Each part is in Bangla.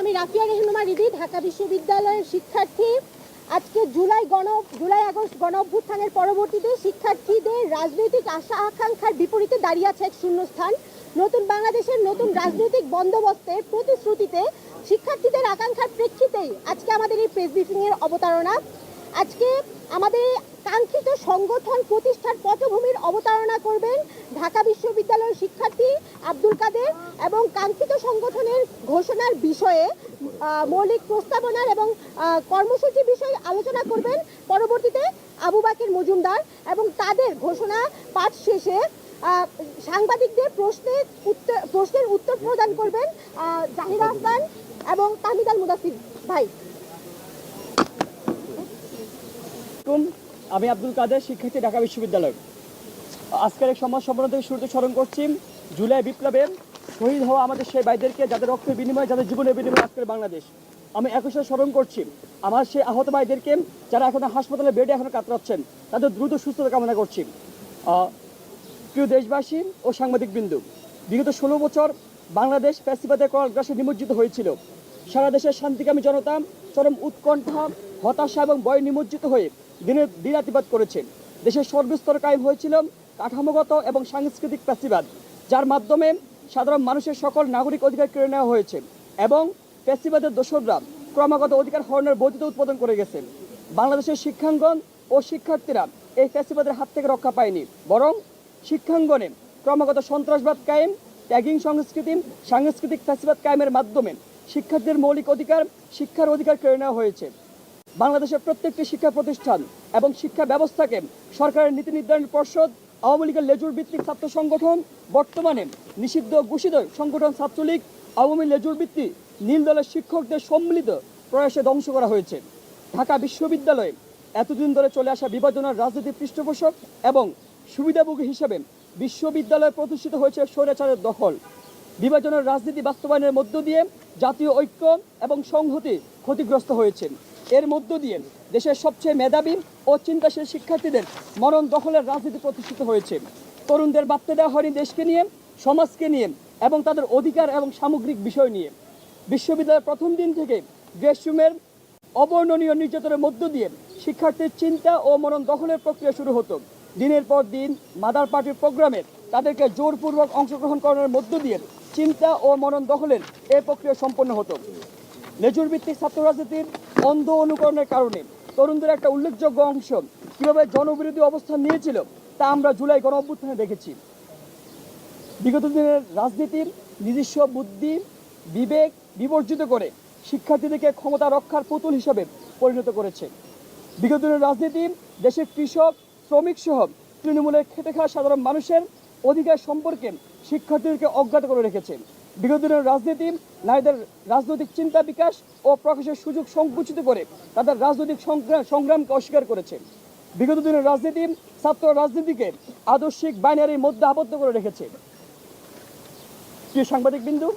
আমি রাফিয়া রেহনুমা রিদি ঢাকা বিশ্ববিদ্যালয়ের শিক্ষার্থী। আজকে জুলাই গণ, জুলাই আগস্ট গণ অভ্যুত্থানের পরবর্তীতে শিক্ষার্থীদের রাজনৈতিক আশা আকাঙ্ক্ষার বিপরীতে দাঁড়িয়ে আছে এক শূন্যস্থান। নতুন বাংলাদেশের নতুন রাজনৈতিক বন্দোবস্তের প্রতিশ্রুতিতে শিক্ষার্থীদের আকাঙ্ক্ষার প্রেক্ষিতেই আজকে আমাদের এই প্রেস ব্রিফিংয়ের অবতারণা। আজকে আমাদের কাঙ্ক্ষিত সংগঠন প্রতিষ্ঠার পটভূমির অবতারণা করবেন ঢাকা বিশ্ববিদ্যালয়ের শিক্ষার্থী আব্দুল কাদের এবং কাঙ্ক্ষিত সংগঠনের ঘোষণার বিষয়ে মৌলিক প্রস্তাবনার এবং কর্মসূচি বিষয়ে আলোচনা করবেন পরবর্তীতে আবু বাকের মজুমদার এবং তাদের ঘোষণা পাঠ শেষে সাংবাদিকদের প্রশ্নের উত্তর প্রশ্নের উত্তর প্রদান করবেন জাহির হাসান এবং তাহমিদ আল মুদাসির ভাই। আলাইকুম। আমি আব্দুল কাদের, শিক্ষার্থী, ঢাকা বিশ্ববিদ্যালয়। আজকের এই সমাজ সম্মেলন থেকে শুরুতে স্মরণ করছি, জুলাই বিপ্লবে শহীদ হওয়া আমাদের সেই ভাইদেরকে যাদের রক্তের বিনিময়ে, যাদের জীবনের বিনিময়ে আজকের বাংলাদেশ। আমি একই সাথে স্মরণ করছি, আমার সেই আহত ভাইদেরকে যারা এখন হাসপাতালে বেডে এখন কাতরাচ্ছেন, তাদের দ্রুত সুস্থতা কামনা করছি। প্রিয় দেশবাসী ও সাংবাদিক বিন্দু বিগত ষোলো বছর বাংলাদেশ প্যাসিফাদের গ্রাসে নিমজ্জিত হয়েছিল। সারা দেশের শান্তিকামী জনতা চরম উৎকণ্ঠা, হতাশা এবং বয় নিমজ্জিত হয়ে দিনে দিনাতিবাদ করেছে দেশের সর্বস্তর কায়েম হয়েছিল কাঠামোগত এবং সাংস্কৃতিক প্যাসিবাদ যার মাধ্যমে সাধারণ মানুষের সকল নাগরিক অধিকার কেড়ে নেওয়া হয়েছে এবং প্যাসিবাদের দোসররা ক্রমাগত অধিকার হরণের বৈধতা উৎপাদন করে গেছে বাংলাদেশের শিক্ষাঙ্গন ও শিক্ষার্থীরা এই ফ্যাসিবাদের হাত থেকে রক্ষা পায়নি, বরং শিক্ষাঙ্গনে ক্রমাগত সন্ত্রাসবাদ কায়েম ট্যাগিং সংস্কৃতি, সাংস্কৃতিক ফ্যাসিবাদ কায়েমের মাধ্যমে শিক্ষার্থীদের মৌলিক অধিকার, শিক্ষার অধিকার কেড়ে নেওয়া হয়েছে। বাংলাদেশের প্রত্যেকটি শিক্ষা প্রতিষ্ঠান এবং শিক্ষা ব্যবস্থাকে সরকারের নীতি নির্ধারণ পর্ষদ, আওয়ামী লীগের লেজুর ভিত্তিক ছাত্র সংগঠন, বর্তমানে নিষিদ্ধ ঘোষিত সংগঠন ছাত্রলীগ, আওয়ামী লেজুর ভিত্তি নীল দলের শিক্ষকদের সম্মিলিত প্রয়াসে ধ্বংস করা হয়েছে। ঢাকা বিশ্ববিদ্যালয়ে এতদিন ধরে চলে আসা বিভাজনের রাজনীতি পৃষ্ঠপোষক এবং সুবিধাভোগী হিসেবে বিশ্ববিদ্যালয় প্রতিষ্ঠিত হয়েছে স্বৈরাচারের দখল। বিভাজনের রাজনীতি বাস্তবায়নের মধ্য দিয়ে জাতীয় ঐক্য এবং সংহতি ক্ষতিগ্রস্ত হয়েছে। এর মধ্য দিয়ে দেশের সবচেয়ে মেধাবী ও চিন্তাশীল শিক্ষার্থীদের মরণ দখলের রাজনীতি প্রতিষ্ঠিত হয়েছে। তরুণদের ভাবতে দেওয়া হয়নি দেশকে নিয়ে, সমাজকে নিয়ে এবং তাদের অধিকার এবং সামগ্রিক বিষয় নিয়ে। বিশ্ববিদ্যালয়ের প্রথম দিন থেকে গ্রেসরুমের অবর্ণনীয় নির্যাতনের মধ্য দিয়ে শিক্ষার্থীর চিন্তা ও মরণ দখলের প্রক্রিয়া শুরু হতো। দিনের পর দিন মাদার পার্টির প্রোগ্রামে তাদেরকে জোরপূর্বক অংশগ্রহণ করানোর মধ্য দিয়ে চিন্তা ও মরণ দখলের এই প্রক্রিয়া সম্পন্ন হতো। লেজুর ভিত্তিক ছাত্র রাজনীতির অন্ধ অনুকরণের কারণে তরুণদের একটা উল্লেখযোগ্য অংশ কীভাবে জনবিরোধী অবস্থান নিয়েছিল তা আমরা জুলাই গণ অভ্যুত্থানে দেখেছি। বিগত দিনের রাজনীতির নিজস্ব বুদ্ধি, বিবেক বিবর্জিত করে শিক্ষার্থীদেরকে ক্ষমতা রক্ষার পুতুল হিসাবে পরিণত করেছে। বিগত দিনের রাজনীতি দেশের কৃষক শ্রমিক সহ তৃণমূলের খেটে খাওয়া সাধারণ মানুষের অধিকার সম্পর্কে শিক্ষার্থীদেরকে অজ্ঞাত করে রেখেছে। বিগত দিনের রাজনীতি নারীদের রাজনৈতিক চিন্তা বিকাশ ও প্রকাশের সুযোগ সংকুচিত করে তাদের রাজনৈতিক সংগ্রাম সংগ্রামকে অস্বীকার করেছে। বিগত দিনের রাজনীতি ছাত্র রাজনীতিকে আদর্শিক বাইনারির মধ্যে আবদ্ধ করে রেখেছে। প্রিয় সাংবাদিক বিন্দু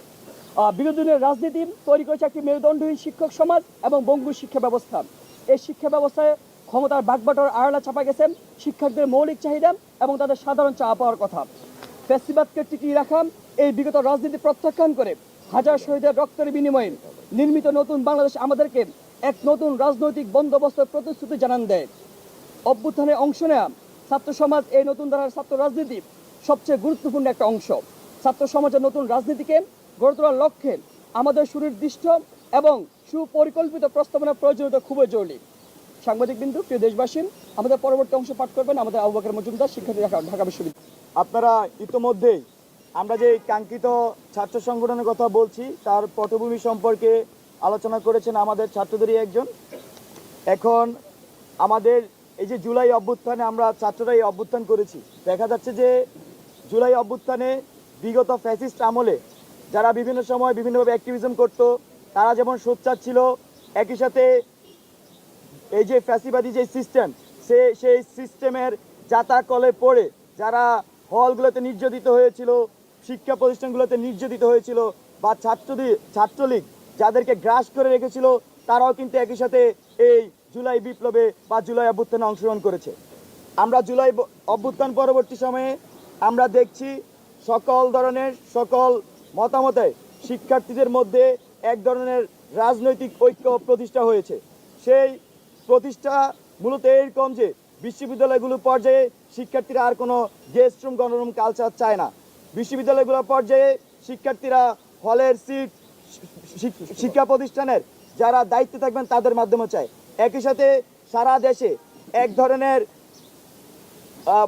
বিগত দিনের রাজনীতি তৈরি করেছে একটি মেরুদণ্ডহীন শিক্ষক সমাজ এবং বঙ্গু শিক্ষা ব্যবস্থা। এই শিক্ষা ব্যবস্থায় ক্ষমতার বাগবাটর আড়ালা চাপা গেছে শিক্ষার্থীদের মৌলিক চাহিদা এবং তাদের সাধারণ চাওয়া পাওয়ার কথা। ফ্যাসিবাদকে টিকিয়ে রাখা এই বিগত রাজনীতি প্রত্যাখ্যান করে হাজার শহীদের রক্তের বিনিময়ে নির্মিত নতুন বাংলাদেশ আমাদেরকে এক নতুন রাজনৈতিক বন্দোবস্তের প্রতিশ্রুতি জানান দেয়। অভ্যুত্থানে অংশ নেওয়া ছাত্র সমাজ এই নতুন ধারার ছাত্র রাজনীতি সবচেয়ে গুরুত্বপূর্ণ একটা অংশ। ছাত্র সমাজের নতুন রাজনীতিকে গড়ে তোলার লক্ষ্যে আমাদের সুনির্দিষ্ট এবং সুপরিকল্পিত প্রস্তাবনা প্রয়োজনীয়তা খুবই জরুরি। সাংবাদিক বিন্দু প্রিয় দেশবাসী, আমাদের পরবর্তী অংশ পাঠ করবেন আমাদের আবু বকর মজুমদার, শিক্ষার্থী ঢাকা বিশ্ববিদ্যালয়। আপনারা ইতোমধ্যেই আমরা যে কাঙ্ক্ষিত ছাত্র সংগঠনের কথা বলছি, তার পটভূমি সম্পর্কে আলোচনা করেছেন আমাদের ছাত্রদেরই একজন। এখন আমাদের এই যে জুলাই অভ্যুত্থানে আমরা ছাত্ররা এই অভ্যুত্থান করেছি, দেখা যাচ্ছে যে জুলাই অভ্যুত্থানে বিগত ফ্যাসিস্ট আমলে যারা বিভিন্ন সময় বিভিন্নভাবে অ্যাক্টিভিজম করতো, তারা যেমন সোচ্চার ছিল, একই সাথে এই যে ফ্যাসিবাদী যে সিস্টেম সে, সেই সিস্টেমের যাতা কলে পড়ে যারা হলগুলোতে নির্যাতিত হয়েছিল, শিক্ষা প্রতিষ্ঠানগুলোতে নির্যাতিত হয়েছিল বা ছাত্রদের ছাত্রলীগ যাদেরকে গ্রাস করে রেখেছিল, তারাও কিন্তু একই সাথে এই জুলাই বিপ্লবে বা জুলাই অভ্যুত্থানে অংশগ্রহণ করেছে। আমরা জুলাই অভ্যুত্থান পরবর্তী সময়ে আমরা দেখছি সকল ধরনের, সকল মতামতে শিক্ষার্থীদের মধ্যে এক ধরনের রাজনৈতিক ঐক্য প্রতিষ্ঠা হয়েছে। সেই প্রতিষ্ঠা মূলত এরকম যে বিশ্ববিদ্যালয়গুলো পর্যায়ে শিক্ষার্থীরা আর কোনো গেস্ট রুম গণরুম কালচার চায় না। বিশ্ববিদ্যালয়গুলোর পর্যায়ে শিক্ষার্থীরা হলের সিট শিক্ষা প্রতিষ্ঠানের যারা দায়িত্বে থাকবেন তাদের মাধ্যমে চায়। একই সাথে সারা দেশে এক ধরনের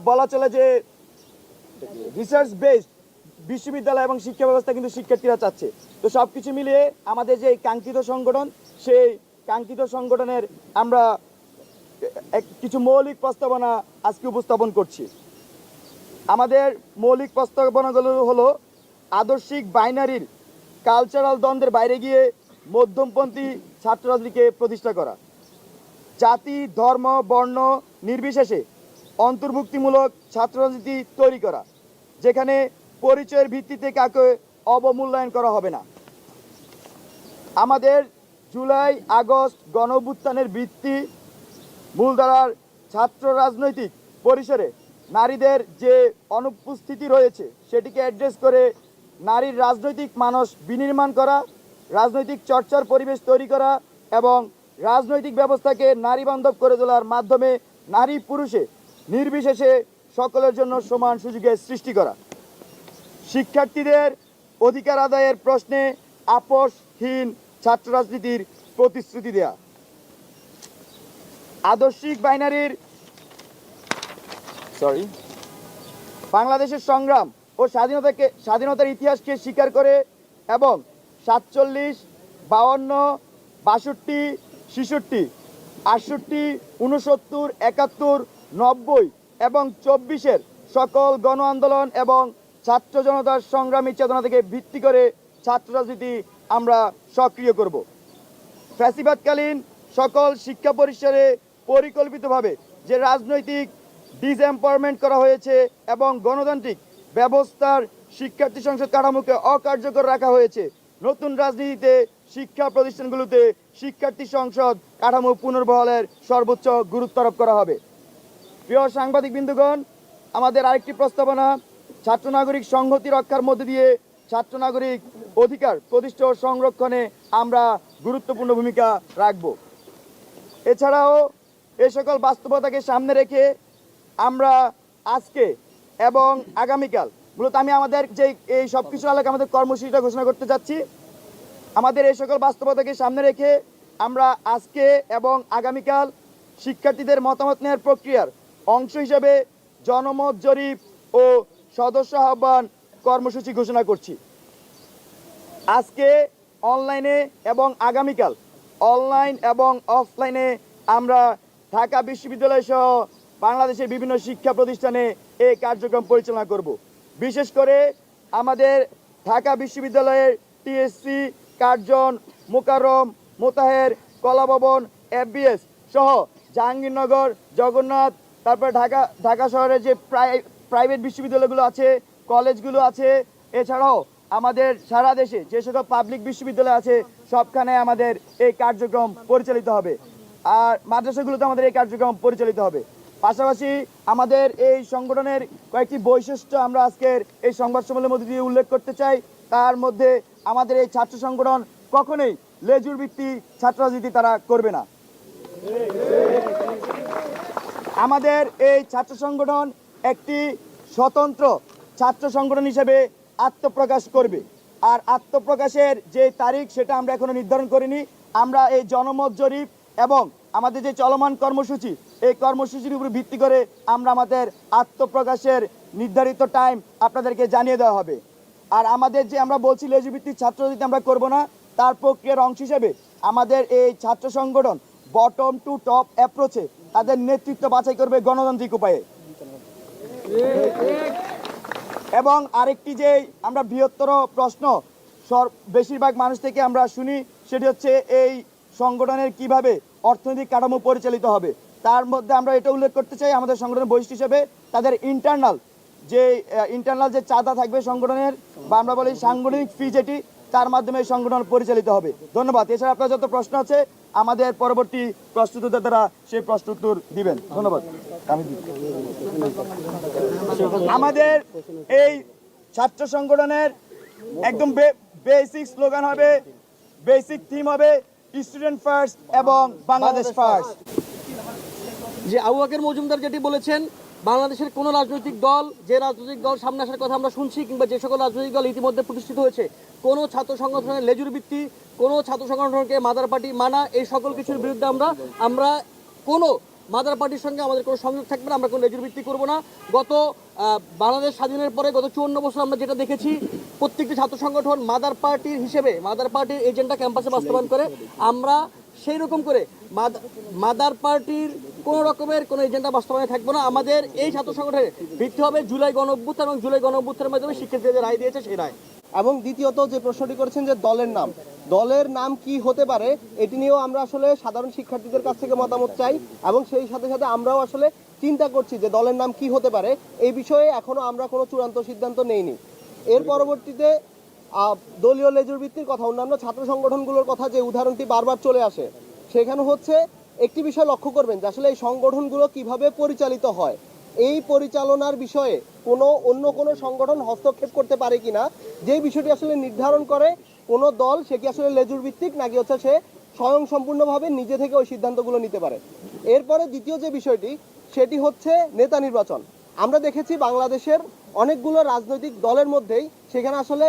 বলা চলে যে রিসার্চ বেসড বিশ্ববিদ্যালয় এবং শিক্ষা ব্যবস্থা কিন্তু শিক্ষার্থীরা চাচ্ছে। তো সব কিছু মিলিয়ে আমাদের যে কাঙ্ক্ষিত সংগঠন, সেই কাঙ্ক্ষিত সংগঠনের আমরা কিছু মৌলিক প্রস্তাবনা আজকে উপস্থাপন করছি। আমাদের মৌলিক প্রস্তাবনাগুলো হলো আদর্শিক বাইনারির কালচারাল দ্বন্দ্বের বাইরে গিয়ে মধ্যমপন্থী ছাত্র রাজনীতিকে প্রতিষ্ঠা করা। জাতি, ধর্ম, বর্ণ নির্বিশেষে অন্তর্ভুক্তিমূলক ছাত্র রাজনীতি তৈরি করা, যেখানে পরিচয়ের ভিত্তিতে কাকে অবমূল্যায়ন করা হবে না। আমাদের জুলাই, আগস্ট গণঅভ্যুত্থানের ভিত্তি মূলধারার ছাত্র রাজনৈতিক পরিসরে নারীদের যে অনুপস্থিতি রয়েছে সেটিকে অ্যাড্রেস করে নারীর রাজনৈতিক মানস বিনির্মাণ করা, রাজনৈতিক চর্চার পরিবেশ তৈরি করা এবং রাজনৈতিক ব্যবস্থাকে নারী বান্ধব করে তোলার মাধ্যমে নারী পুরুষে নির্বিশেষে সকলের জন্য সমান সুযোগের সৃষ্টি করা। শিক্ষার্থীদের অধিকার আদায়ের প্রশ্নে আপোষহীন ছাত্র রাজনীতির প্রতিশ্রুতি দেয়া। আদর্শিক বাইনারির সরি বাংলাদেশের সংগ্রাম ও স্বাধীনতাকে, স্বাধীনতার ইতিহাসকে স্বীকার করে এবং সাতচল্লিশ, বাউন্ন, বাষট্টি, ছেষট্টি, আটষট্টি উনসত্তর একাত্তর, নব্বই এবং চব্বিশের সকল গণ আন্দোলন এবং ছাত্র জনতার সংগ্রামী চেতনা থেকে ভিত্তি করে ছাত্র রাজনীতি আমরা সক্রিয় করব। ফ্যাসিবাদকালীন সকল শিক্ষা পরিসরে পরিকল্পিতভাবে যে রাজনৈতিক ডিসএম্পাওয়ারমেন্ট করা হয়েছে এবং গণতান্ত্রিক ব্যবস্থার শিক্ষার্থী সংসদ কাঠামোকে অকার্যকর রাখা হয়েছে, নতুন রাজনীতিতে শিক্ষা প্রতিষ্ঠানগুলোতে শিক্ষার্থী সংসদ কাঠামো পুনর্বহালের সর্বোচ্চ গুরুত্ব আরোপ করা হবে। প্রিয় সাংবাদিক বিন্দুগণ, আমাদের আরেকটি প্রস্তাবনা ছাত্র নাগরিক সংহতি রক্ষার মধ্যে দিয়ে ছাত্র নাগরিক অধিকার প্রতিষ্ঠা ও সংরক্ষণে আমরা গুরুত্বপূর্ণ ভূমিকা রাখব। এছাড়াও এ সকল বাস্তবতাকে সামনে রেখে আমরা আজকে এবং আগামীকাল, মূলত আমি আমাদের যে এই সব কিছু আলোকে আমাদের কর্মসূচিটা ঘোষণা করতে যাচ্ছি, আমাদের এই সকল বাস্তবতাকে সামনে রেখে আমরা আজকে এবং আগামীকাল শিক্ষার্থীদের মতামত নেওয়ার প্রক্রিয়ার অংশ হিসেবে জনমত জরিপ ও সদস্য আহ্বান কর্মসূচি ঘোষণা করছি। আজকে অনলাইনে এবং আগামীকাল অনলাইন এবং অফলাইনে আমরা ঢাকা বিশ্ববিদ্যালয় সহ বাংলাদেশের বিভিন্ন শিক্ষা প্রতিষ্ঠানে এই কার্যক্রম পরিচালনা করব। বিশেষ করে আমাদের ঢাকা বিশ্ববিদ্যালয়ের TSC, Curzon Mokarram Motaher, Kalabhaban, FBS সহ জাহাঙ্গীরনগর, জগন্নাথ, তারপর ঢাকা ঢাকা শহরের যে প্রাই- প্রাইভেট বিশ্ববিদ্যালয়গুলো আছে কলেজগুলো আছে, এছাড়াও আমাদের সারা দেশে যে সকল পাবলিক বিশ্ববিদ্যালয় আছে, সবখানে আমাদের এই কার্যক্রম পরিচালিত হবে। আর মাদ্রাসাগুলোতে আমাদের এই কার্যক্রম পরিচালিত হবে। পাশাপাশি আমাদের এই সংগঠনের কয়েকটি বৈশিষ্ট্য আমরা আজকের এই সংবাদ সম্মেলনের মধ্যে দিয়ে উল্লেখ করতে চাই। তার মধ্যে আমাদের এই ছাত্র সংগঠন কখনোই লেজুর ভিত্তি ছাত্র রাজনীতি তারা করবে না। আমাদের এই ছাত্র সংগঠন একটি স্বতন্ত্র ছাত্র সংগঠন হিসেবে আত্মপ্রকাশ করবে। আর আত্মপ্রকাশের যে তারিখ, সেটা আমরা এখনও নির্ধারণ করিনি। আমরা এই জনমত জরিপ এবং আমাদের যে চলমান কর্মসূচি, এই কর্মসূচির উপর ভিত্তি করে আমরা আমাদের আত্মপ্রকাশের নির্ধারিত টাইম আপনাদেরকে জানিয়ে দেওয়া হবে। আর আমাদের যে আমরা বলছি ছাত্র রাজনীতি আমরা করব না, তার প্রক্রিয়ার অংশ হিসেবে আমাদের এই ছাত্র সংগঠন বটম টু টপ অ্যাপ্রোচে তাদের নেতৃত্ব বাছাই করবে গণতান্ত্রিক উপায়ে। এবং আরেকটি যে আমরা বৃহত্তর প্রশ্ন বেশিরভাগ মানুষ থেকে আমরা শুনি, সেটি হচ্ছে এই সংগঠনের কীভাবে অর্থনৈতিক কাঠামো পরিচালিত হবে। তার মধ্যে আমরা এটা উল্লেখ করতে চাই, আমাদের সংগঠনের বৈশিষ্ট্য হিসেবে তাদের ইন্টারনাল যে ইন্টারনাল যে চাঁদা থাকবে সংগঠনের, বা আমরা বলি সাংগঠনিক ফি যেটি তার মাধ্যমে এই সংগঠন পরিচালিত হবে। ধন্যবাদ। এছাড়া আপনার যত প্রশ্ন আছে, আমাদের পরবর্তী প্রস্তুতদাতারা সেই প্রশ্ন দিবেন। ধন্যবাদ। আমি আমাদের এই ছাত্র সংগঠনের একদম বেসিক স্লোগান হবে বেসিক থিম হবে স্টুডেন্ট ফার্স্ট এবং বাংলাদেশ ফার্স্ট যে আবু বাকের মজুমদার যেটি বলেছেন বাংলাদেশের কোনো রাজনৈতিক দল, যে রাজনৈতিক দল সামনে আসার কথা আমরা শুনছি কিংবা যে সকল রাজনৈতিক দল ইতিমধ্যে প্রতিষ্ঠিত হয়েছে, কোনো ছাত্র সংগঠনের লেজুর ভিত্তি, কোনো ছাত্র সংগঠনকে মাদার পার্টি মানা, এই সকল কিছুর বিরুদ্ধে আমরা আমরা কোনো মাদার পার্টির সঙ্গে আমাদের কোনো সংযোগ থাকবে না, আমরা কোনো লেজুর ভিত্তি করব না। গত বাংলাদেশ স্বাধীনের পরে গত চুয়ান্ন বছর আমরা যেটা দেখেছি, প্রত্যেকটি ছাত্র সংগঠন মাদার পার্টির হিসেবে মাদার পার্টির এজেন্ডা ক্যাম্পাসে বাস্তবায়ন করে। আমরা সেই রকম করে মাদ- মাদার পার্টির কোনো রকমের কোনো এজেন্ডা বাস্তবায়নে থাকবে না। আমাদের এই ছাত্র সংগঠনের ভিত্তি হবে জুলাই গণ এবং জুলাই গণ অভ্যুত্থানের মাধ্যমে শিক্ষার্থীদের রায় দিয়েছে সেই রায়। এবং দ্বিতীয়ত যে প্রশ্নটি করেছেন যে দলের নাম দলের নাম কি হতে পারে, এটি নিয়েও আমরা আসলে সাধারণ শিক্ষার্থীদের কাছ থেকে মতামত চাই এবং সেই সাথে সাথে আমরাও আসলে চিন্তা করছি যে দলের নাম কি হতে পারে। এই বিষয়ে এখনও আমরা কোনো চূড়ান্ত সিদ্ধান্ত নেইনি। এর পরবর্তীতে দলীয় লেজুর ভিত্তির কথা, অন্যান্য ছাত্র সংগঠনগুলোর কথা যে উদাহরণটি বারবার চলে আসে, সেখানে হচ্ছে একটি বিষয় লক্ষ্য করবেন যে আসলে এই সংগঠনগুলো কীভাবে পরিচালিত হয়। এই পরিচালনার বিষয়ে কোনো, অন্য কোনো সংগঠন হস্তক্ষেপ করতে পারে কিনা যেই বিষয়টি আসলে নির্ধারণ করে কোনো দল, সে কি আসলে লেজুর ভিত্তিক নাকি হচ্ছে সে স্বয়ং সম্পূর্ণভাবে নিজে থেকে ওই সিদ্ধান্তগুলো নিতে পারে। এরপরে দ্বিতীয় যে বিষয়টি, সেটি হচ্ছে নেতা নির্বাচন। আমরা দেখেছি বাংলাদেশের অনেকগুলো রাজনৈতিক দলের মধ্যেই সেখানে আসলে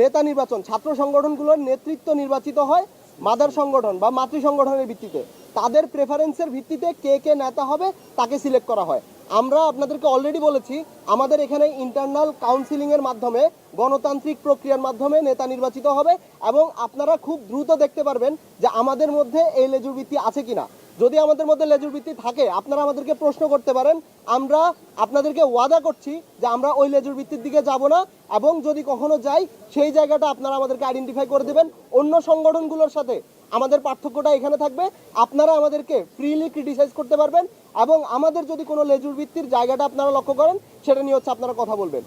নেতা নির্বাচন, ছাত্র সংগঠনগুলোর নেতৃত্ব নির্বাচিত হয় মাদার সংগঠন বা মাতৃ সংগঠনের ভিত্তিতে। তাদের প্রেফারেন্সের ভিত্তিতে কে কে নেতা হবে তাকে সিলেক্ট করা হয়। আমরা আপনাদেরকে অলরেডি বলেছি, আমাদের এখানে ইন্টারনাল কাউন্সিলিং এর মাধ্যমে, গণতান্ত্রিক প্রক্রিয়ার মাধ্যমে নেতা নির্বাচিত হবে এবং আপনারা খুব দ্রুত দেখতে পারবেন যে আমাদের মধ্যে এই লেজুর ভিত্তি আছে কিনা। যদি আমাদের মধ্যে লেজুর বৃত্তি থাকে, আপনারা আমাদেরকে প্রশ্ন করতে পারেন। আমরা আপনাদেরকে ওয়াদা করছি যে আমরা ওই লেজুর বৃত্তির দিকে যাব না এবং যদি কখনো যাই, সেই জায়গাটা আপনারা আমাদেরকে আইডেন্টিফাই করে দেবেন। অন্য সংগঠনগুলোর সাথে আমাদের পার্থক্যটা এখানে থাকবে। আপনারা আমাদেরকে ফ্রিলি ক্রিটিসাইজ করতে পারবেন এবং আমাদের যদি কোনো লেজুর বৃত্তির জায়গাটা আপনারা লক্ষ্য করেন, সেটা নিয়ে হচ্ছে আপনারা কথা বলবেন।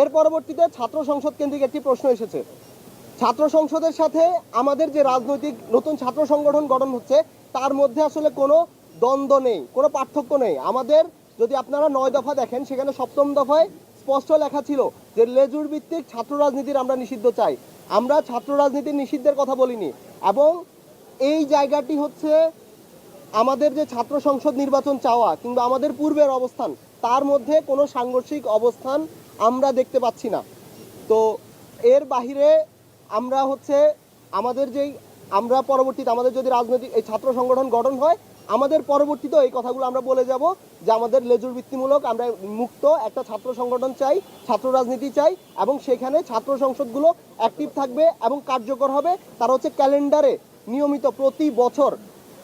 এর পরবর্তীতে ছাত্র সংসদ কেন্দ্রিক একটি প্রশ্ন এসেছে। ছাত্র সংসদের সাথে আমাদের যে রাজনৈতিক, নতুন ছাত্র সংগঠন গঠন হচ্ছে তার মধ্যে আসলে কোনো দ্বন্দ্ব নেই, কোনো পার্থক্য নেই। আমাদের যদি আপনারা নয় দফা দেখেন, সেখানে সপ্তম দফায় স্পষ্ট লেখা ছিল যে লেজুর ভিত্তিক ছাত্র রাজনীতির আমরা নিষিদ্ধ চাই। আমরা ছাত্র রাজনীতির নিষিদ্ধের কথা বলিনি। এবং এই জায়গাটি হচ্ছে আমাদের যে ছাত্র সংসদ নির্বাচন চাওয়া কিংবা আমাদের পূর্বের অবস্থান, তার মধ্যে কোনো সাংঘর্ষিক অবস্থান আমরা দেখতে পাচ্ছি না। তো এর বাহিরে আমরা হচ্ছে আমাদের যেই আমরা পরবর্তীতে আমাদের যদি রাজনৈতিক এই ছাত্র সংগঠন গঠন হয়, আমাদের পরবর্তীতে এই কথাগুলো আমরা বলে যাব যে আমাদের লেজুর ভিত্তিমূলক আমরা মুক্ত একটা ছাত্র সংগঠন চাই, ছাত্র রাজনীতি চাই এবং সেখানে ছাত্র সংসদগুলো অ্যাক্টিভ থাকবে এবং কার্যকর হবে। তার হচ্ছে ক্যালেন্ডারে নিয়মিত প্রতি বছর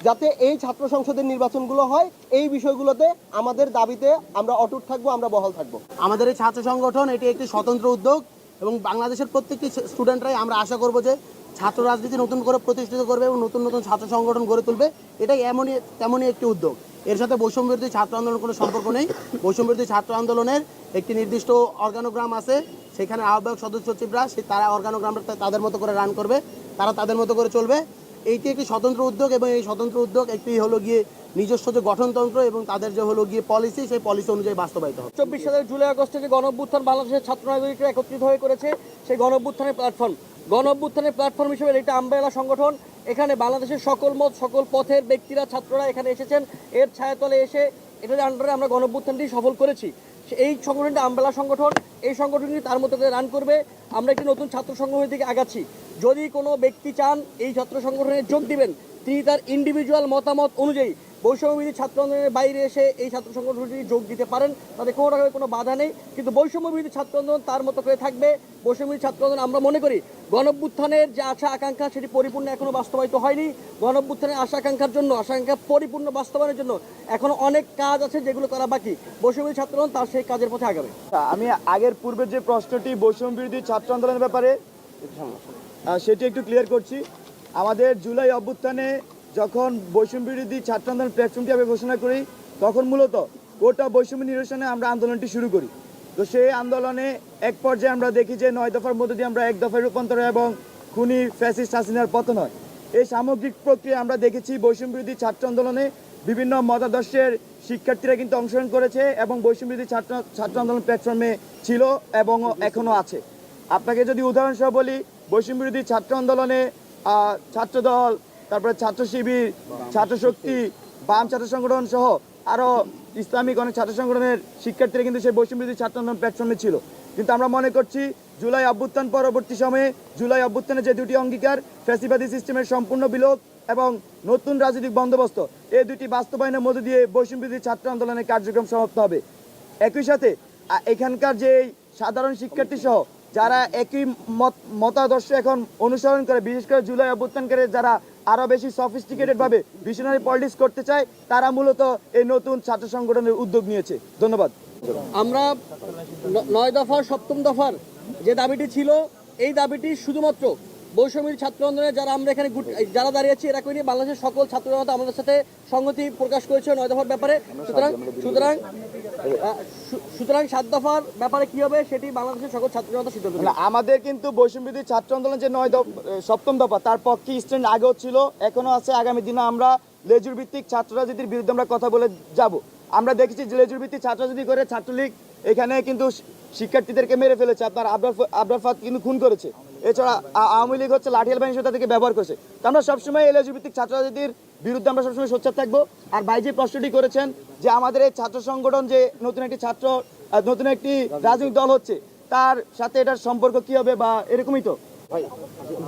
যাতে এই ছাত্র সংসদের নির্বাচনগুলো হয়, এই বিষয়গুলোতে আমাদের দাবিতে আমরা অটুট থাকব, আমরা বহাল থাকব। আমাদের এই ছাত্র সংগঠন, এটি একটি স্বতন্ত্র উদ্যোগ এবং বাংলাদেশের প্রত্যেকটি স্টুডেন্টরাই আমরা আশা করব যে ছাত্র রাজনীতি নতুন করে প্রতিষ্ঠিত করবে এবং নতুন নতুন ছাত্র সংগঠন গড়ে তুলবে, এটাই এমনই, তেমনই একটি উদ্যোগ। এর সাথে বৈষম্য বিরোধী ছাত্র আন্দোলন কোনো সম্পর্ক নেই। বৈষম্য বিরোধী ছাত্র আন্দোলনের একটি নির্দিষ্ট অর্গানোগ্রাম আছে, সেখানে আহ্বায়ক সদস্য সচিবরা সেই তারা অর্গানোগ্রামটা তাদের মতো করে রান করবে, তারা তাদের মতো করে চলবে। এইটি একটি স্বতন্ত্র উদ্যোগ এবং এই স্বতন্ত্র উদ্যোগ একটি হলো গিয়ে নিজস্ব যে গঠনতন্ত্র এবং তাদের যে হলো গিয়ে পলিসি সেই পলিসি অনুযায়ী বাস্তবায়িত হবে। চব্বিশ সালের জুলাই আগস্টে যে গণ অভ্যুত্থান বাংলাদেশের ছাত্র নাগরিকরা একত্রিত হয়ে করেছে, সেই গণ অভ্যুত্থানের প্ল্যাটফর্ম গণ অভ্যুত্থানের প্ল্যাটফর্ম হিসেবে এটা আমব্রেলা সংগঠন। এখানে বাংলাদেশের সকল মত, সকল পথের ব্যক্তিরা, ছাত্ররা এখানে এসেছেন। এর ছায়াতলে এসে এটার আন্ডারে আমরা গণ অভ্যুত্থানটি সফল করেছি। এই সংগঠনটা আমবেলা সংগঠন। এই সংগঠনটি তার মতো রান করবে। আমরা একটি নতুন ছাত্র সংগঠনের দিকে আগাচ্ছি। যদি কোনো ব্যক্তি চান এই ছাত্র সংগঠনে যোগ দিবেন, তিনি তার ইন্ডিভিজুয়াল মতামত অনুযায়ী বৈষম্যবিধি ছাত্র আন্দোলনের বাইরে এসে এই ছাত্র সংগঠনটি যোগ দিতে পারেন, তাতে কোনো রকমের কোনো বাধা নেই। কিন্তু বৈষম্যবিধি ছাত্র আন্দোলন তার মতো করে থাকবে বৈষম্যবিধি ছাত্র আন্দোলন আমরা মনে করি গণভ্যুত্থানের যে আশা আকাঙ্ক্ষা সেটি পরিপূর্ণ এখনও বাস্তবায়িত হয়নি। গণভ্যুত্থানের আশা আকাঙ্ক্ষার জন্য, আশা আকাঙ্ক্ষা পরিপূর্ণ বাস্তবায়নের জন্য এখনও অনেক কাজ আছে যেগুলো করা বাকি। বৈষম্যবিধি ছাত্র আন্দোলন তার সেই কাজের পথে আগাবে। আমি আগের পূর্বের যে প্রশ্নটি বৈষম্য বিরোধী ছাত্র আন্দোলনের ব্যাপারে সেটি একটু ক্লিয়ার করছি। আমাদের জুলাই অভ্যুত্থানে যখন বৈষম্য বিরোধী ছাত্র আন্দোলন প্ল্যাটফর্মটি আমি ঘোষণা করি, তখন মূলত গোটা বৈষম্য নিরসনে আমরা আন্দোলনটি শুরু করি। তো সেই আন্দোলনে এক পর্যায়ে আমরা দেখি যে নয় দফার মধ্যে দিয়ে আমরা এক দফায় রূপান্তর এবং খুনি ফ্যাসিস্ট হাসিনার পতন হয়। এই সামগ্রিক প্রক্রিয়া আমরা দেখেছি বৈষম্য বিরোধী ছাত্র আন্দোলনে বিভিন্ন মতাদর্শের শিক্ষার্থীরা কিন্তু অংশগ্রহণ করেছে এবং বৈষম্য বিরোধী ছাত্র ছাত্র আন্দোলন প্ল্যাটফর্মে ছিল এবং এখনও আছে। আপনাকে যদি উদাহরণসহ বলি, বৈষম্য বিরোধী ছাত্র আন্দোলনে ছাত্রদল তারপরে ছাত্র শিবির, ছাত্র শক্তি, বাম ছাত্র সংগঠন সহ আরও ইসলামিক অনেক ছাত্র সংগঠনের শিক্ষার্থীরা কিন্তু সেই বৈষম্যবিরোধী ছাত্র আন্দোলন প্ল্যাটফর্মে ছিল। কিন্তু আমরা মনে করছি জুলাই অভ্যুত্থান পরবর্তী সময়ে জুলাই অভ্যুত্থানের যে দুটি অঙ্গীকার, ফ্যাসিবাদী সিস্টেমের সম্পূর্ণ বিলোপ এবং নতুন রাজনৈতিক বন্দোবস্ত, এই দুটি বাস্তবায়নের মধ্যে দিয়ে বৈষম্যবিরোধী ছাত্র আন্দোলনের কার্যক্রম সমাপ্ত হবে। একই সাথে এখানকার যে সাধারণ শিক্ষার্থী সহ, যারা একই মত, মতাদর্শ এখন অনুসরণ করে, বিশেষ করে জুলাই অভ্যুত্থানকারী যারা আরও বেশি সফিস্টিকেটেড ভাবে ভিশনারি পলিটিক্স করতে চায়, তারা মূলত এই নতুন ছাত্র সংগঠনের উদ্যোগ নিয়েছে। ধন্যবাদ। আমরা নয় দফার, সপ্তম দফার যে দাবিটি ছিল, এই দাবিটি শুধুমাত্র বৈষম্যের ছাত্র আন্দোলনে যারা আমরা এখানে যারা দাঁড়িয়েছি এরা করে নিয়ে বাংলাদেশের সকল ছাত্র জনতা আমাদের সাথে সংগতি প্রকাশ করেছে নয় দফার ব্যাপারে। সুতরাং সুতরাং সুতরাং সাত দফার ব্যাপারে কি হবে সেটি বাংলাদেশের সকল ছাত্র জনতা সিদ্ধান্ত আমাদের কিন্তু বৈষম্যবিরোধী ছাত্র আন্দোলন যে নয় সপ্তম দফা তার পক্ষে স্ট্যান্ড আগেও ছিল এখনও আছে। আগামী দিনে আমরা লেজুর ভিত্তিক ছাত্র রাজনীতির বিরুদ্ধে আমরা কথা বলে যাব। আমরা দেখেছি যে লেজুর ভিত্তিক ছাত্র রাজনীতি করে ছাত্রলীগ এখানে কিন্তু শিক্ষার্থীদেরকে মেরে ফেলেছে। আপনার আবরার আবরার ফাত কিন্তু খুন করেছে। এছাড়া আওয়ামী লীগ হচ্ছে লাঠিয়াল বাহিনী তাদেরকে ব্যবহার করেছে। তো আমরা সবসময় লেজুর ভিত্তিক ছাত্র রাজনীতির বিরুদ্ধে আমরা সবসময় সোচ্চার থাকব। আর ভাই যে প্রশ্নটি করেছেন যে আমাদের এই ছাত্র সংগঠন যে নতুন একটি ছাত্র নতুন একটি রাজনৈতিক দল হচ্ছে, তার সাথে এটার সম্পর্ক কি হবে বা এরকমই তো?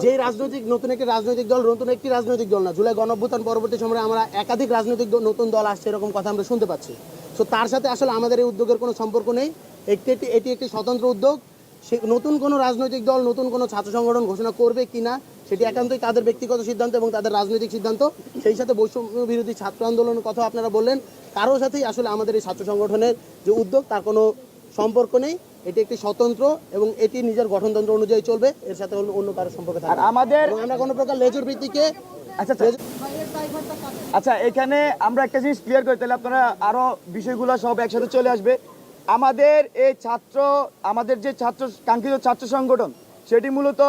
যে রাজনৈতিক, নতুন একটি রাজনৈতিক দল, নতুন একটি রাজনৈতিক দল না। জুলাই গণঅভ্যুত্থান পরবর্তী সময়ে আমরা একাধিক রাজনৈতিক নতুন দল আসছে এরকম কথা আমরা শুনতে পাচ্ছি। তো তার সাথে আসলে আমাদের এই উদ্যোগের কোনো সম্পর্ক নেই। একটি, এটি একটি স্বতন্ত্র উদ্যোগ। সে নতুন কোনো রাজনৈতিক দল নতুন কোনো ছাত্র সংগঠন ঘোষণা করবে কিনা সেটি একান্তই তাদের ব্যক্তিগত সিদ্ধান্ত এবং তাদের রাজনৈতিক সিদ্ধান্ত। সেই সাথে বৈষম্য বিরোধী ছাত্র আন্দোলনের কথা আপনারা বললেন। কারোর সাথেই আসলে আমাদের এই ছাত্র সংগঠনের যে উদ্যোগ তার কোনো সম্পর্ক নেই। এটি একটি স্বতন্ত্র এবং এটি নিজের গঠনতন্ত্র অনুযায়ী চলবে। এর সাথে অন্য কারও সম্পর্ক থাকবে আমাদের আমরা কোনো প্রকার লেজুর ভিত্তিকে আচ্ছা আচ্ছা। আচ্ছা এখানে আমরা একটা জিনিস ক্লিয়ার করি তাহলে আপনারা আরও বিষয়গুলো সব একসাথে চলে আসবে। আমাদের এই ছাত্র, আমাদের যে ছাত্র, কাঙ্ক্ষিত ছাত্র সংগঠন, সেটি মূলত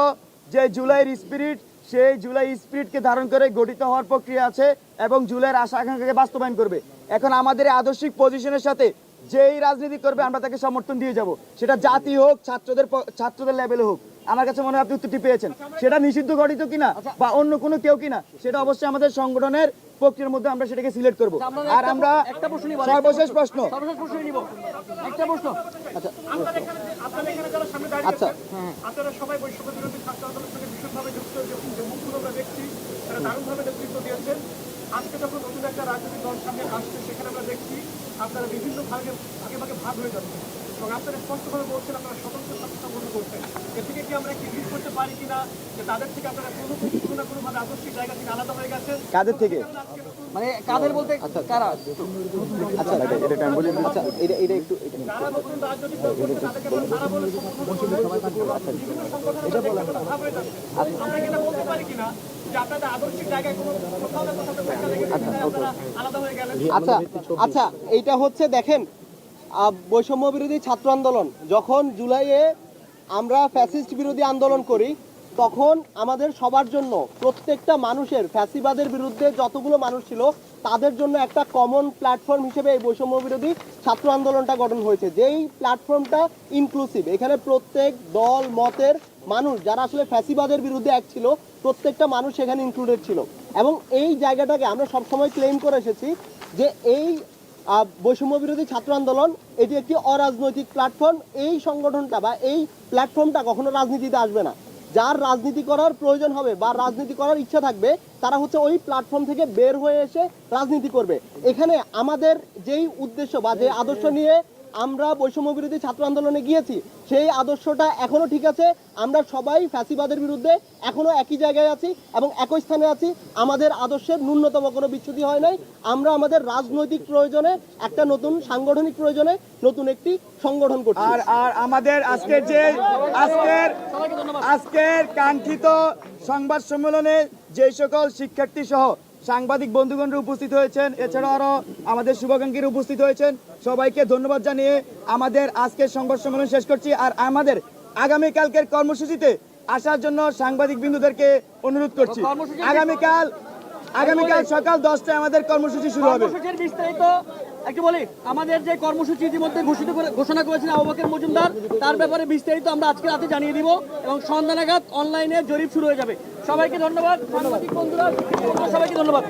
যে জুলাইয়ের স্পিরিট, সেই জুলাই স্পিরিটকে ধারণ করে গঠিত হওয়ার প্রক্রিয়া আছে এবং জুলাইয়ের আশা আকাঙ্ক্ষাকে বাস্তবায়ন করবে। এখন আমাদের আদর্শিক পজিশনের সাথে যেই রাজনীতি করবে, আমরা তাকে সমর্থন দিয়ে যাব। সেটা জাতি হোক, ছাত্রদের ছাত্রদের লেভেলে হোক। আমার কাছে মনে হয় আপনি উত্তরটি পেয়েছেন। সেটা নিষিদ্ধ গঠিত কিনা বা অন্য কোনো কেউ কিনা সেটা অবশ্যই আমাদের সংগঠনের প্রক্রিয়ার মধ্যে আমরা সেটাকে সিলেক্ট করব। আর আমরা সর্বশেষ প্রশ্ন। সর্বশেষ প্রশ্ন নিব। একটা প্রশ্ন। আচ্ছা। আপনারা সবাই বৈষম্য বিরোধী ছাত্র আন্দোলনের সঙ্গে ভীষণভাবে যুক্ত যে যে মুখগুলো দেখছি তারা দারুণভাবে নেতৃত্ব দিয়েছেন। আজকে যখন নতুন একটা রাজনৈতিক দল সামনে আসছে সেখানে আমরা দেখছি আপনারা বিভিন্ন ভাগে ভাগে ভাগে ভাগ হয়ে যাচ্ছেন। এবং আপনারা স্পষ্টভাবে বলছেন আপনারা স্বতন্ত্র ছাত্র সংগঠন করছেন। এর থেকে কি আমরা লিড করতে পারি কিনা যে তাদের থেকে আপনারা কোনো কোনো না কোনোভাবে আদর্শিক জায়গা থেকে আলাদা হয়ে গেছেন? কাদের থেকে? মানে কাদের বলতে কারা? আচ্ছা এটা এটা একটু এটা যারা নতুন রাজনৈতিক দল করছে তাদেরকে আমরা তারা বলে। বিভিন্ন সংগঠনে আমরা কি এটা বলতে পারি কিনা গেছে, হয়ে আচ্ছা আচ্ছা এইটা হচ্ছে দেখেন বৈষম্য বিরোধী ছাত্র আন্দোলন। যখন জুলাইয়ে আমরা ফ্যাসিস্ট বিরোধী আন্দোলন করি, তখন আমাদের সবার জন্য প্রত্যেকটা মানুষের ফ্যাসিবাদের বিরুদ্ধে যতগুলো মানুষ ছিল, তাদের জন্য একটা কমন প্ল্যাটফর্ম হিসেবে এই বৈষম্য বিরোধী ছাত্র আন্দোলনটা গঠন হয়েছে। যেই প্ল্যাটফর্মটা ইনক্লুসিভ এখানে প্রত্যেক দল, মতের মানুষ যারা আসলে ফ্যাসিবাদের বিরুদ্ধে এক ছিল, প্রত্যেকটা মানুষ সেখানে ইনক্লুডেড ছিল। এবং এই জায়গাটাকে আমরা সবসময় ক্লেম করে এসেছি যে এই বৈষম্য বিরোধী ছাত্র আন্দোলন, এটি একটি অরাজনৈতিক প্ল্যাটফর্ম এই সংগঠনটা বা এই প্ল্যাটফর্মটা কখনো রাজনীতিতে আসবে না। যার রাজনীতি করার প্রয়োজন হবে বা রাজনীতি করার ইচ্ছা থাকবে, তারা হচ্ছে ওই প্ল্যাটফর্ম থেকে বের হয়ে এসে রাজনীতি করবে। এখানে আমাদের যেই উদ্দেশ্য বা যে আদর্শ নিয়ে আমরা বৈষম্য বিরোধী ছাত্র আন্দোলনে গিয়েছি, সেই আদর্শটা এখনও ঠিক আছে। আমরা সবাই ফ্যাসিবাদের বিরুদ্ধে এখনও একই জায়গায় আছি এবং একই স্থানে আছি। আমাদের আদর্শের ন্যূনতম কোনো বিচ্যুতি হয় নাই। আমরা আমাদের রাজনৈতিক প্রয়োজনে, একটা নতুন সাংগঠনিক প্রয়োজনে নতুন একটি সংগঠন করছি। আর আর আমাদের আজকের যে, আজকের আজকের কাঙ্ক্ষিত সংবাদ সম্মেলনে যে সকল শিক্ষার্থী সহ সাংবাদিক বন্ধুগণরা উপস্থিত হয়েছেন। এছাড়াও আরও আমাদের শুভাকাঙ্ক্ষীরা উপস্থিত হয়েছেন। সবাইকে ধন্যবাদ জানিয়ে আমাদের আজকের সংবাদ সম্মেলন শেষ করছি। আর আমাদের আগামীকালকের কর্মসূচিতে আসার জন্য সাংবাদিক বিন্দুদেরকে অনুরোধ করছি। আগামীকাল আগামীকাল সকাল দশটায় আমাদের কর্মসূচি শুরু হবে। কর্মসূচির বিস্তারিত একটু বলি। আমাদের যে কর্মসূচি ইতিমধ্যে ঘোষিত ঘোষণা করেছেন আবু মজুমদার তার ব্যাপারে বিস্তারিত আমরা আজকে রাতে জানিয়ে দিব এবং সন্ধ্যা নাগাদ অনলাইনে জরিপ শুরু হয়ে যাবে। সবাইকে ধন্যবাদ। সাংবাদিক বন্ধুরা সবাইকে ধন্যবাদ।